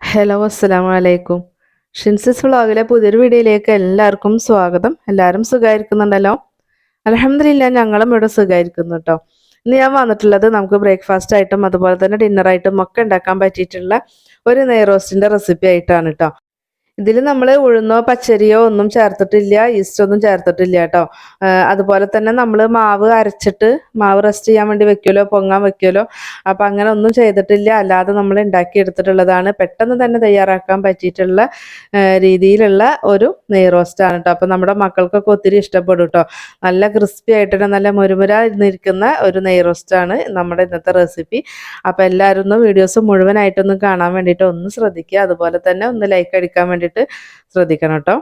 Hello അസ്സലാമലൈക്കും. ഷിൻസിസ് വ്ളോഗിലെ പുതിയൊരു വീഡിയോയിലേക്ക് എല്ലാവർക്കും സ്വാഗതം. എല്ലാവരും സുഖമായിരിക്കുന്നുണ്ടല്ലോ? അലഹമില്ല ഞങ്ങളും ഇവിടെ സുഖമായിരിക്കുന്നു കേട്ടോ ഇന്ന് ഞാൻ വന്നിട്ടുള്ളത് നമുക്ക് ബ്രേക്ക്ഫാസ്റ്റ് ആയിട്ടും അതുപോലെ തന്നെ ഡിന്നറായിട്ടും ഒക്കെ ഉണ്ടാക്കാൻ പറ്റിയിട്ടുള്ള ഒരു നെയ്റോസ്റ്റിന്റെ റെസിപ്പി ആയിട്ടാണ് കേട്ടോ ഇതിൽ നമ്മൾ ഉഴുന്നോ പച്ചരിയോ ഒന്നും ചേർത്തിട്ടില്ല ഈസ്റ്റ് ഒന്നും ചേർത്തിട്ടില്ല കേട്ടോ. അതുപോലെ തന്നെ നമ്മൾ മാവ് അരച്ചിട്ട് മാവ് റെസ്റ്റ് ചെയ്യാൻ വേണ്ടി വെക്കുമല്ലോ പൊങ്ങാൻ വെക്കുമല്ലോ അപ്പം അങ്ങനെ ഒന്നും ചെയ്തിട്ടില്ല. അല്ലാതെ നമ്മൾ ഉണ്ടാക്കിയെടുത്തിട്ടുള്ളതാണ് പെട്ടെന്ന് തന്നെ തയ്യാറാക്കാൻ പറ്റിയിട്ടുള്ള രീതിയിലുള്ള ഒരു നെയ് റോസ്റ്റാണ് കേട്ടോ. അപ്പം നമ്മുടെ മക്കൾക്കൊക്കെ ഒത്തിരി ഇഷ്ടപ്പെടും കേട്ടോ. നല്ല ക്രിസ്പി ആയിട്ടുള്ള നല്ല മുരുമുര ഇരുന്നിരിക്കുന്ന ഒരു നെയ് റോസ്റ്റാണ് നമ്മുടെ ഇന്നത്തെ റെസിപ്പി. അപ്പം എല്ലാവരും ഒന്ന് വീഡിയോസ് മുഴുവനായിട്ടൊന്ന് കാണാൻ വേണ്ടിയിട്ട് ഒന്ന് ശ്രദ്ധിക്കുക. അതുപോലെ തന്നെ ഒന്ന് ലൈക്ക് അടിക്കാൻ വേണ്ടിയിട്ട് ശ്രദ്ധിക്കണം കേട്ടോ.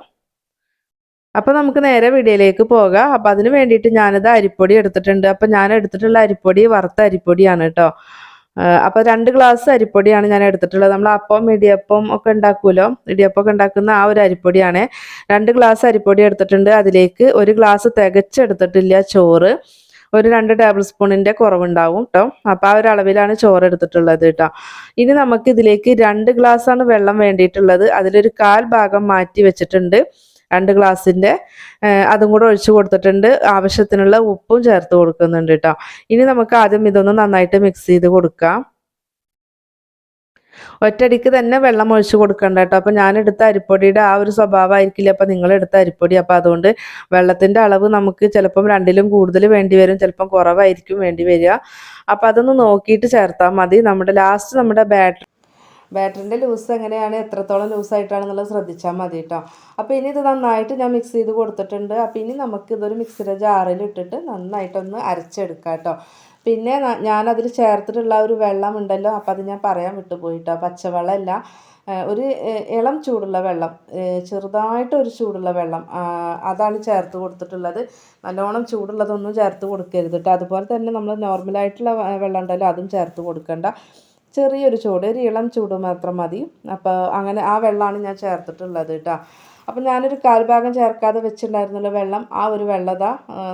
അപ്പോൾ നമുക്ക് നേരെ വീഡിയോയിലേക്ക് പോകാം. അപ്പോൾ അതിന് വേണ്ടിയിട്ട് ഞാനിത് അരിപ്പൊടി എടുത്തിട്ടുണ്ട്. അപ്പോൾ ഞാൻ എടുത്തിട്ടുള്ള അരിപ്പൊടി വറുത്ത അരിപ്പൊടിയാണ് കേട്ടോ. അപ്പോൾ രണ്ട് ഗ്ലാസ് അരിപ്പൊടിയാണ് ഞാൻ എടുത്തിട്ടുള്ളത്. നമ്മൾ അപ്പം ഇടിയപ്പം ഒക്കെ ഉണ്ടാക്കുമല്ലോ? ഇടിയപ്പം ഒക്കെ ഉണ്ടാക്കുന്ന ആ ഒരു അരിപ്പൊടിയാണ്. രണ്ട് ഗ്ലാസ് അരിപ്പൊടി എടുത്തിട്ടുണ്ട്. അതിലേക്ക് ഒരു ഗ്ലാസ് തികച്ചെടുത്തിട്ടില്ല ചോറ്. ഒരു രണ്ട് ടേബിൾ സ്പൂണിന്റെ കുറവുണ്ടാവും കേട്ടോ അപ്പോൾ ആ ഒരു അളവിലാണ് ചോറ് എടുത്തിട്ടുള്ളത് കേട്ടോ ഇനി നമുക്ക് ഇതിലേക്ക് രണ്ട് ഗ്ലാസ്സാണ് വെള്ളം വേണ്ടിയിട്ടുള്ളത്. അതിലൊരു കാൽ ഭാഗം മാറ്റി വെച്ചിട്ടുണ്ട്. രണ്ട് ഗ്ലാസിന്റെ അതും കൂടെ ഒഴിച്ചു കൊടുത്തിട്ടുണ്ട്. ആവശ്യത്തിനുള്ള ഉപ്പും ചേർത്ത് കൊടുക്കുന്നുണ്ട് കേട്ടോ ഇനി നമുക്ക് ആദ്യം ഇതൊന്ന് നന്നായിട്ട് മിക്സ് ചെയ്ത് കൊടുക്കാം. ഒറ്റയടിക്ക് തന്നെ വെള്ളം ഒഴിച്ച് കൊടുക്കണ്ട കേട്ടോ. അപ്പം ഞാൻ എടുത്ത അരിപ്പൊടിയുടെ ആ ഒരു സ്വഭാവം സ്വഭാവമായിരിക്കില്ല? അപ്പം നിങ്ങൾ എടുത്ത അരിപ്പൊടി. അപ്പം അതുകൊണ്ട് വെള്ളത്തിന്റെ അളവ് നമുക്ക് ചിലപ്പം രണ്ടിലും കൂടുതൽ വേണ്ടി വരും ചിലപ്പം കുറവായിരിക്കും വേണ്ടി വരിക. അപ്പം അതൊന്ന് നോക്കിയിട്ട് ചേർത്താൽ മതി. നമ്മുടെ ലാസ്റ്റ് നമ്മുടെ ബാറ്റർ ബാറ്ററിന്റെ ലൂസ് എങ്ങനെയാണ് എത്രത്തോളം ലൂസായിട്ടാണെന്നുള്ളത് ശ്രദ്ധിച്ചാൽ മതി കേട്ടോ. അപ്പോൾ ഇനി ഇത് നന്നായിട്ട് ഞാൻ മിക്സ് ചെയ്ത് കൊടുത്തിട്ടുണ്ട്. അപ്പോൾ ഇനി നമുക്ക് ഇതൊരു മിക്സിയുടെ ജാറിൽ ഇട്ടിട്ട് നന്നായിട്ടൊന്ന് അരച്ചെടുക്കാം കേട്ടോ. പിന്നെ ഞാനതിൽ ചേർത്തിട്ടുള്ള ഒരു വെള്ളം ഉണ്ടല്ലോ അപ്പോൾ അത് ഞാൻ പറയാൻ വിട്ടുപോയിട്ടോ. പച്ചവെള്ളമല്ല ഒരു ഇളം ചൂടുള്ള വെള്ളം ചെറുതായിട്ട് ഒരു ചൂടുള്ള വെള്ളം അതാണ് ചേർത്ത് കൊടുത്തിട്ടുള്ളത്. നല്ലോണം ചൂടുള്ളതൊന്നും ചേർത്ത് കൊടുക്കരുത് കേട്ടോ അതുപോലെ തന്നെ നമ്മൾ നോർമലായിട്ടുള്ള വെള്ളം ഉണ്ടല്ലോ അതും ചേർത്ത് കൊടുക്കണ്ട. ചെറിയൊരു ചൂട് ഒരു ഇളം ചൂട് മാത്രം മതി. അപ്പോൾ അങ്ങനെ ആ വെള്ളമാണ് ഞാൻ ചേർത്തിട്ടുള്ളത് കേട്ടോ അപ്പം ഞാനൊരു കാൽഭാഗം ചേർക്കാതെ വെച്ചിട്ടുണ്ടായിരുന്നല്ലോ വെള്ളം. ആ ഒരു വെള്ളത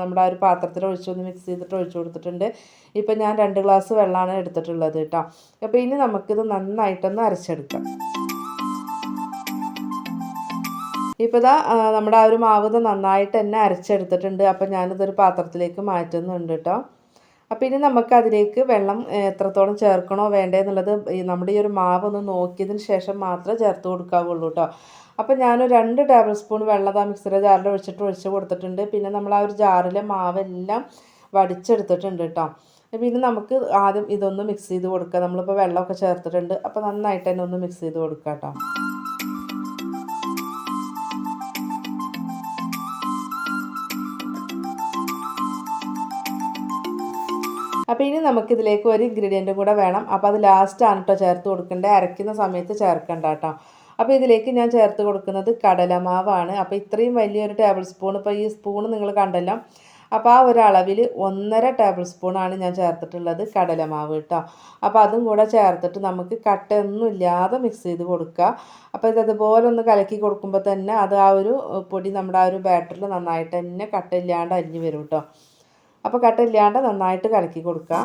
നമ്മുടെ ആ ഒരു പാത്രത്തിൽ ഒഴിച്ചൊന്ന് മിക്സ് ചെയ്തിട്ട് ഒഴിച്ചു കൊടുത്തിട്ടുണ്ട്. ഇപ്പം ഞാൻ രണ്ട് ഗ്ലാസ് വെള്ളമാണ് എടുത്തിട്ടുള്ളത് കേട്ടോ. അപ്പോൾ ഇനി നമുക്കിത് നന്നായിട്ടൊന്ന് അരച്ചെടുക്കാം. ഇപ്പോൾ ഇതാ നമ്മുടെ ആ ഒരു മാവ് നന്നായിട്ട് തന്നെ അരച്ചെടുത്തിട്ടുണ്ട്. അപ്പം ഞാനിതൊരു പാത്രത്തിലേക്ക് മാറ്റുന്നുണ്ട് കേട്ടോ. അപ്പോൾ ഇനി നമുക്ക് അതിലേക്ക് വെള്ളം എത്രത്തോളം ചേർക്കണോ വേണ്ടേ എന്നുള്ളത് നമ്മുടെ ഈ ഒരു മാവ് ഒന്ന് നോക്കിയതിന് ശേഷം മാത്രമേ ചേർത്ത് കൊടുക്കാവുള്ളൂ കേട്ടോ അപ്പോൾ ഞാനൊരു രണ്ട് ടേബിൾ സ്പൂൺ വെള്ളം ആ മിക്സിയുടെ ജാറിൽ ഒഴിച്ചിട്ട് ഒഴിച്ച് കൊടുത്തിട്ടുണ്ട്. പിന്നെ നമ്മൾ ആ ഒരു ജാറിലെ മാവെല്ലാം വടിച്ചെടുത്തിട്ടുണ്ട് കേട്ടോ പിന്നെ നമുക്ക് ആദ്യം ഇതൊന്ന് മിക്സ് ചെയ്ത് കൊടുക്കുക നമ്മളിപ്പോൾ വെള്ളമൊക്കെ ചേർത്തിട്ടുണ്ട്. അപ്പോൾ നന്നായിട്ട് തന്നെ ഒന്ന് മിക്സ് ചെയ്ത് കൊടുക്കുക കേട്ടോ അപ്പോൾ ഇനി നമുക്കിതിലേക്ക് ഒരു ഇൻഗ്രീഡിയന്റും കൂടെ വേണം. അപ്പോൾ അത് ലാസ്റ്റാണ് കേട്ടോ ചേർത്ത് കൊടുക്കേണ്ടത് അരയ്ക്കുന്ന സമയത്ത് ചേർക്കണ്ട കേട്ടോ അപ്പോൾ ഇതിലേക്ക് ഞാൻ ചേർത്ത് കൊടുക്കുന്നത് കടലമാവാണ്. അപ്പോൾ ഇത്രയും വലിയൊരു ടേബിൾ സ്പൂൺ ഇപ്പോൾ ഈ സ്പൂൺ നിങ്ങൾ കണ്ടല്ലോ. അപ്പോൾ ആ ഒരളവിൽ ഒന്നര ടേബിൾ സ്പൂണാണ് ഞാൻ ചേർത്തിട്ടുള്ളത് കടലമാവ് കേട്ടോ അപ്പോൾ അതും കൂടെ ചേർത്തിട്ട് നമുക്ക് കട്ടയൊന്നും ഇല്ലാതെ മിക്സ് ചെയ്ത് കൊടുക്കുക. അപ്പോൾ ഇത് അതുപോലെ ഒന്ന് കലക്കി കൊടുക്കുമ്പോൾ തന്നെ അത് ആ ഒരു പൊടി നമ്മുടെ ആ ഒരു ബാറ്ററിൽ നന്നായിട്ട് തന്നെ കട്ടയില്ലാണ്ട് അരിഞ്ഞ് വരും കേട്ടോ അപ്പോൾ കട്ടില്ലാണ്ട് നന്നായിട്ട് കലക്കി കൊടുക്കുക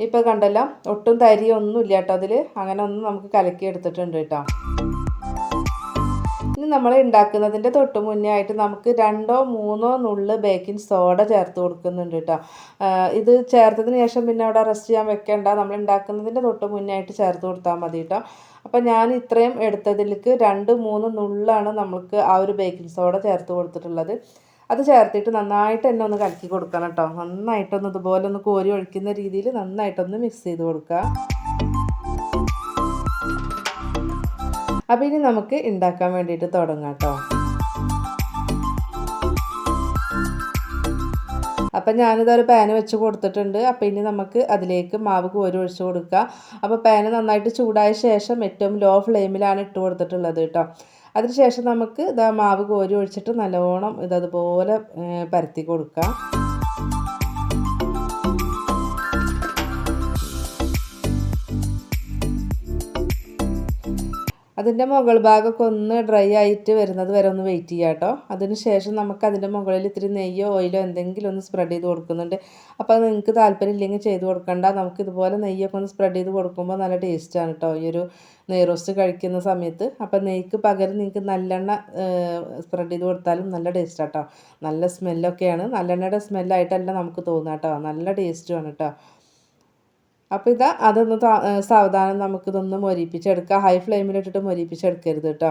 ഇപ്പോൾ കണ്ടല്ലോ ഒട്ടും തരിയൊന്നും ഇല്ല കേട്ടോ അതിൽ അങ്ങനെ ഒന്നും നമുക്ക് കലക്കി എടുത്തിട്ടുണ്ട് കേട്ടോ. ഇനി നമ്മൾ ഉണ്ടാക്കുന്നതിന്റെ തൊട്ട് മുന്നേ ആയിട്ട് നമുക്ക് രണ്ടോ മൂന്നോ നുള്ള് ബേക്കിംഗ് സോഡ ചേർത്ത് കൊടുക്കുന്നുണ്ട് കേട്ടോ ഇത് ചേർത്തതിന് ശേഷം പിന്നെ അവിടെ റെസ്റ്റ് ചെയ്യാൻ വെക്കേണ്ട. നമ്മൾ ഉണ്ടാക്കുന്നതിന്റെ തൊട്ട് മുന്നേ ആയിട്ട് ചേർത്ത് കൊടുത്താൽ മതി കേട്ടോ അപ്പോൾ ഞാൻ ഇത്രയും എടുത്തതിലേക്ക് രണ്ട് മൂന്ന് നുള്ളാണ് നമുക്ക് ആ ഒരു ബേക്കിംഗ് സോഡ ചേർത്ത് കൊടുത്തിട്ടുള്ളത്. അത് ചേർത്തിട്ട് നന്നായിട്ട് തന്നെ ഒന്ന് കലക്കി കൊടുക്കണം കേട്ടോ നന്നായിട്ടൊന്ന് ഇതുപോലെ ഒന്ന് കോരി ഒഴിക്കുന്ന രീതിയിൽ നന്നായിട്ടൊന്ന് മിക്സ് ചെയ്ത് കൊടുക്കുക അപ്പോൾ ഇനി നമുക്ക് ഉണ്ടാക്കാൻ വേണ്ടിയിട്ട് തുടങ്ങാം കേട്ടോ. അപ്പം ഞാനിതൊരു പാന് വെച്ച് കൊടുത്തിട്ടുണ്ട്. അപ്പോൾ ഇനി നമുക്ക് അതിലേക്ക് മാവ് കോരി ഒഴിച്ച് കൊടുക്കുക അപ്പോൾ പാന് നന്നായിട്ട് ചൂടായ ശേഷം ഏറ്റവും ലോ ഫ്ലെയിമിലാണ് ഇട്ട് കൊടുത്തിട്ടുള്ളത് കേട്ടോ. അതിനുശേഷം നമുക്ക് ഇതാ മാവ് കോരി ഒഴിച്ചിട്ട് നല്ലോണം ഇതതുപോലെ പരത്തി കൊടുക്കാം. അതിന്റെ മുകൾ ഭാഗമൊക്കെ ഒന്ന് ഡ്രൈ ആയിട്ട് വരുന്നത് വരെ ഒന്ന് വെയിറ്റ് ചെയ്യാം കേട്ടോ. അതിന് ശേഷം നമുക്ക് അതിന്റെ മുകളിൽ ഇത്തിരി നെയ്യോ ഓയിലോ എന്തെങ്കിലും ഒന്ന് സ്പ്രെഡ് ചെയ്ത് കൊടുക്കുന്നുണ്ട്. അപ്പോൾ നിങ്ങൾക്ക് താല്പര്യം ഇല്ലെങ്കിൽ ചെയ്ത് കൊടുക്കണ്ട. നമുക്ക് ഇതുപോലെ നെയ്യൊക്കെ ഒന്ന് സ്പ്രെഡ് ചെയ്ത് കൊടുക്കുമ്പോൾ നല്ല ടേസ്റ്റാണ് കേട്ടോ. ഈ ഒരു നെയ് റോസ്റ്റ് കഴിക്കുന്ന സമയത്ത്. അപ്പോൾ നെയ്ക്ക് പകരം നിങ്ങൾക്ക് നല്ലെണ്ണ സ്പ്രെഡ് ചെയ്ത് കൊടുത്താലും നല്ല ടേസ്റ്റാണ് കേട്ടോ. നല്ല സ്മെല്ലൊക്കെയാണ് നല്ലെണ്ണയുടെ സ്മെല്ലായിട്ടല്ല നമുക്ക് തോന്നുക കേട്ടോ. നല്ല ടേസ്റ്റുമാണ് കേട്ടോ. അപ്പോൾ ഇതാ അതൊന്ന് സാവധാനം നമുക്കിതൊന്ന് മൊരിപ്പിച്ചെടുക്കാം. ഹൈ ഫ്ലെയിമിലിട്ടിട്ട് മൊരിപ്പിച്ചെടുക്കരുത് കേട്ടോ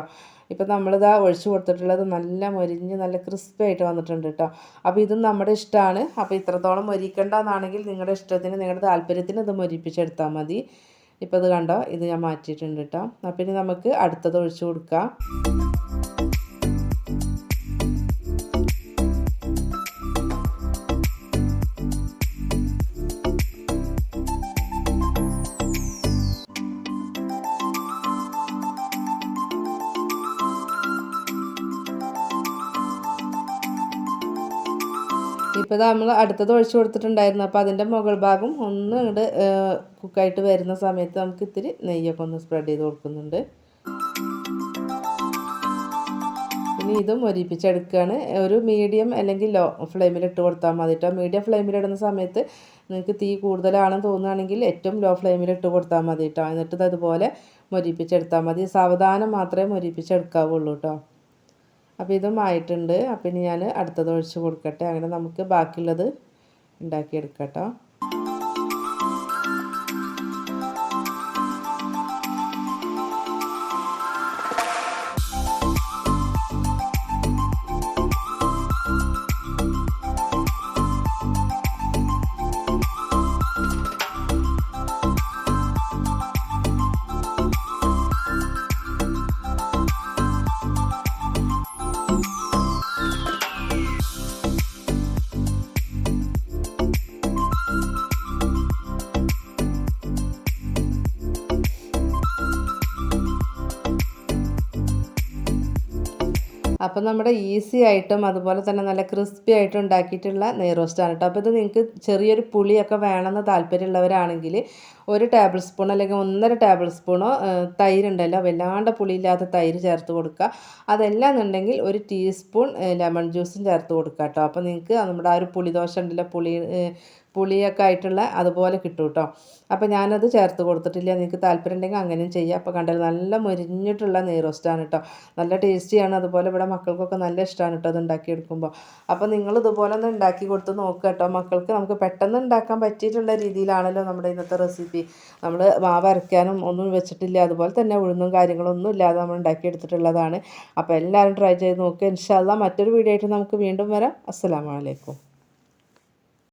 ഇപ്പം നമ്മളിതാ ഒഴിച്ചു കൊടുത്തിട്ടുള്ളത് നല്ല മൊരിഞ്ഞ് നല്ല ക്രിസ്പി ആയിട്ട് വന്നിട്ടുണ്ട് കേട്ടോ അപ്പോൾ ഇതും നമ്മുടെ ഇഷ്ടമാണ് അപ്പോൾ ഇത്രത്തോളം മൊരിക്കേണ്ടതെന്നാണെങ്കിൽ നിങ്ങളുടെ ഇഷ്ടത്തിന് നിങ്ങളുടെ താല്പര്യത്തിന് ഇത് മൊരിപ്പിച്ചെടുത്താൽ മതി. ഇപ്പോൾ ഇത് കണ്ടോ? ഇത് ഞാൻ മാറ്റിയിട്ടുണ്ട് കേട്ടോ അപ്പം ഇനി നമുക്ക് അടുത്തത് ഒഴിച്ചു കൊടുക്കാം. ഇപ്പോൾ നമ്മൾ അടുത്തത് ഒഴിച്ചു കൊടുത്തിട്ടുണ്ടായിരുന്നു. അപ്പോൾ അതിന്റെ മുകൾ ഭാഗം ഒന്ന് ഇങ്ങോട്ട് കുക്കായിട്ട് വരുന്ന സമയത്ത് നമുക്ക് ഇത്തിരി നെയ്യൊക്കെ ഒന്ന് സ്പ്രെഡ് ചെയ്ത് കൊടുക്കുന്നുണ്ട്. ഇനി ഇതും ഒരുപ്പിച്ചെടുക്കുകയാണ് ഒരു മീഡിയം അല്ലെങ്കിൽ ലോ ഫ്ലെയിമിൽ ഇട്ട് കൊടുത്താൽ മതി കേട്ടോ മീഡിയം ഫ്ലെയിമിൽ ഇടുന്ന സമയത്ത് നിങ്ങൾക്ക് തീ കൂടുതലാണെന്ന് തോന്നുകയാണെങ്കിൽ ഏറ്റവും ലോ ഫ്ലെയിമിൽ ഇട്ട് കൊടുത്താൽ മതി കേട്ടോ എന്നിട്ട് അതുപോലെ മൊരിപ്പിച്ചെടുത്താൽ മതി. സാവധാനം മാത്രമേ മൊരിപ്പിച്ചെടുക്കാവുള്ളൂ കേട്ടോ അപ്പോൾ ഇതും ആയിട്ടുണ്ട് അപ്പം ഇനി ഞാൻ അടുത്തത് ഒഴിച്ച് കൊടുക്കട്ടെ. അങ്ങനെ നമുക്ക് ബാക്കിയുള്ളത് ഉണ്ടാക്കിയെടുക്കാം കേട്ടോ. അപ്പം നമ്മുടെ ഈസി ആയിട്ടും അതുപോലെ തന്നെ നല്ല ക്രിസ്പി ആയിട്ടും ഉണ്ടാക്കിയിട്ടുള്ള നെയ് റോസ്റ്റാണ് കേട്ടോ. അപ്പോൾ ഇത് നിങ്ങൾക്ക് ചെറിയൊരു പുളിയൊക്കെ വേണമെന്ന് താല്പര്യമുള്ളവരാണെങ്കിൽ ഒരു ടേബിൾ സ്പൂൺ അല്ലെങ്കിൽ ഒന്നര ടേബിൾ സ്പൂണോ തൈരുണ്ടല്ലോ വല്ലാണ്ട് പുളിയില്ലാത്ത തൈര് ചേർത്ത് കൊടുക്കുക. അതെല്ലാം എന്നുണ്ടെങ്കിൽ ഒരു ടീസ്പൂൺ ലെമൺ ജ്യൂസും ചേർത്ത് കൊടുക്കുക കേട്ടോ. അപ്പോൾ നിങ്ങൾക്ക് നമ്മുടെ ആ ഒരു പുളിദോശ ഉണ്ടല്ലോ പുളി പുളിയൊക്കെ ആയിട്ടുള്ള അതുപോലെ കിട്ടും കേട്ടോ അപ്പോൾ ഞാനത് ചേർത്ത് കൊടുത്തിട്ടില്ല. നിങ്ങൾക്ക് താല്പര്യം ഉണ്ടെങ്കിൽ അങ്ങനെയും ചെയ്യാം. അപ്പോൾ കണ്ടത് നല്ല മുരിഞ്ഞിട്ടുള്ള നെയ് റോസ്റ്റാണ് കേട്ടോ നല്ല ടേസ്റ്റിയാണ് അതുപോലെ ഇവിടെ മക്കൾക്കൊക്കെ നല്ല ഇഷ്ടമാണ് കേട്ടോ അത് ഉണ്ടാക്കിയെടുക്കുമ്പോൾ അപ്പോൾ നിങ്ങൾ ഇതുപോലെ ഒന്ന് ഉണ്ടാക്കി കൊടുത്ത് നോക്കുക കേട്ടോ മക്കൾക്ക് നമുക്ക് പെട്ടെന്ന് ഉണ്ടാക്കാൻ പറ്റിയിട്ടുള്ള രീതിയിലാണല്ലോ നമ്മുടെ ഇന്നത്തെ റെസിപ്പി നമ്മൾ മാവ് അരയ്ക്കാനും ഒന്നും വെച്ചിട്ടില്ല. അതുപോലെ തന്നെ ഉഴുന്നും കാര്യങ്ങളൊന്നും ഇല്ലാതെ നമ്മൾ ഉണ്ടാക്കിയെടുത്തിട്ടുള്ളതാണ് അപ്പോൾ എല്ലാവരും ട്രൈ ചെയ്ത് നോക്കുക ഇൻഷാല്ല മറ്റൊരു വീഡിയോ ആയിട്ട് നമുക്ക് വീണ്ടും വരാം. അസ്സാം വലൈക്കും